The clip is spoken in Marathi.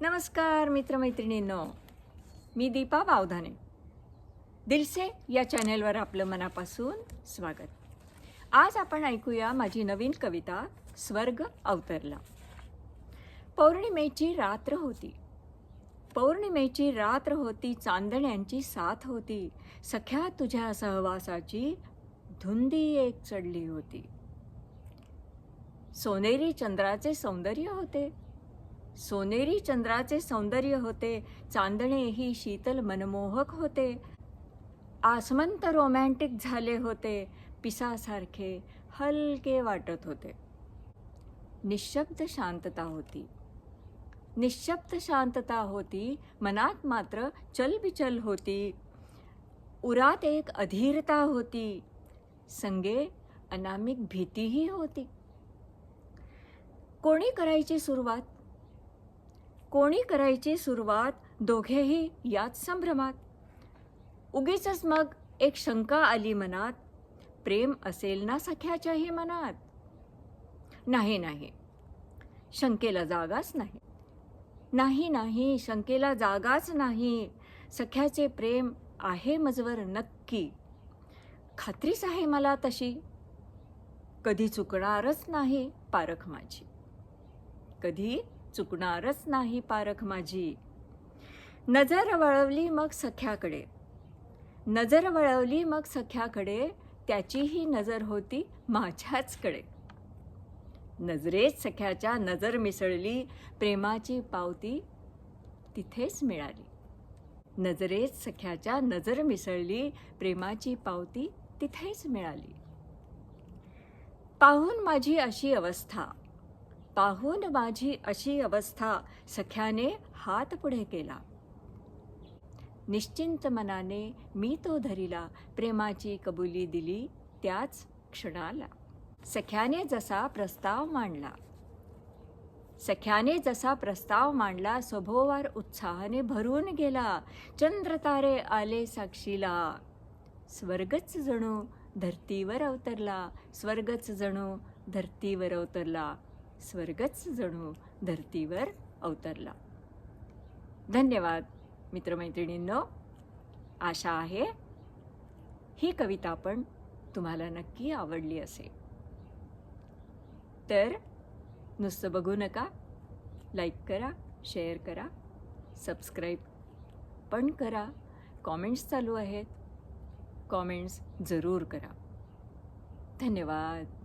नमस्कार मित्रमैत्रिणींनो. मी दीपा बावधाने. दिलसे या चॅनेलवर आपलं मनापासून स्वागत. आज आपण ऐकूया माझी नवीन कविता स्वर्ग अवतरला. पौर्णिमेची रात्र होती. पौर्णिमेची रात्र होती चांदण्यांची साथ होती. सख्या तुझ्या सहवासाची धुंदी एक चढली होती. सोनेरी चंद्राचे सौंदर्य होते. सोनेरी चंद्राचे सौंदर्य होते चांदणेही शीतल मनमोहक होते. आसमंत रोमॅन्टिक झाले होते पिसासारखे हलके वाटत होते. निशब्द शांतता होती. निशब्द शांतता होती मनात मात्र चलबिचल होती. उरात एक अधीरता होती. संगे अनामिक भीतीही होती. कोणी करायची सुरुवात? कोणी करायची सुरुवात दोघेही याच संभ्रमात. उगीच मग एक शंका आली मनात प्रेम असेल ना सख्याच्याही मनात? नाही नाही. शंकेला जागाच नाही. नाही नाही शंकेला जागाच नाही. सख्याचे प्रेम आहे मजवर नक्की. खात्रीच आहे मला तशी. कधी चुकणारच नाही पारख माझी. कधी? चुकणारच नाही पारख माझी. नजर वळवली मग सख्याकडे. नजर वळवली मग सख्याकडे त्याचीही नजर होती माझ्याचकडे. नजरेत सख्याच्या नजर मिसळली प्रेमाची पावती तिथेच मिळाली. नजरेत सख्याच्या नजर मिसळली प्रेमाची पावती तिथेच मिळाली. पाहून माझी अशी अवस्था. पाहून माझी अशी अवस्था सख्याने हात पुढे केला. निश्चिंत मनाने मी तो धरिला प्रेमाची कबुली दिली त्याच क्षणाला. सख्याने जसा प्रस्ताव मांडला. सख्याने जसा प्रस्ताव मांडला सभोवार उत्साहाने भरून गेला चंद्रतारे आले साक्षीला. स्वर्गच जणू धरतीवर अवतरला स्वर्गच जणू धरतीवर अवतरला. स्वर्गच जणू धरतीवर अवतरला. धन्यवाद मित्रमैत्रिणींनो. आशा आहे ही कविता पण तुम्हाला नक्की आवडली असेल. तर नुसतं बघू नका लाईक करा शेअर करा सबस्क्राईब पण करा. कॉमेंट्स चालू आहेत. कॉमेंट्स जरूर करा. धन्यवाद.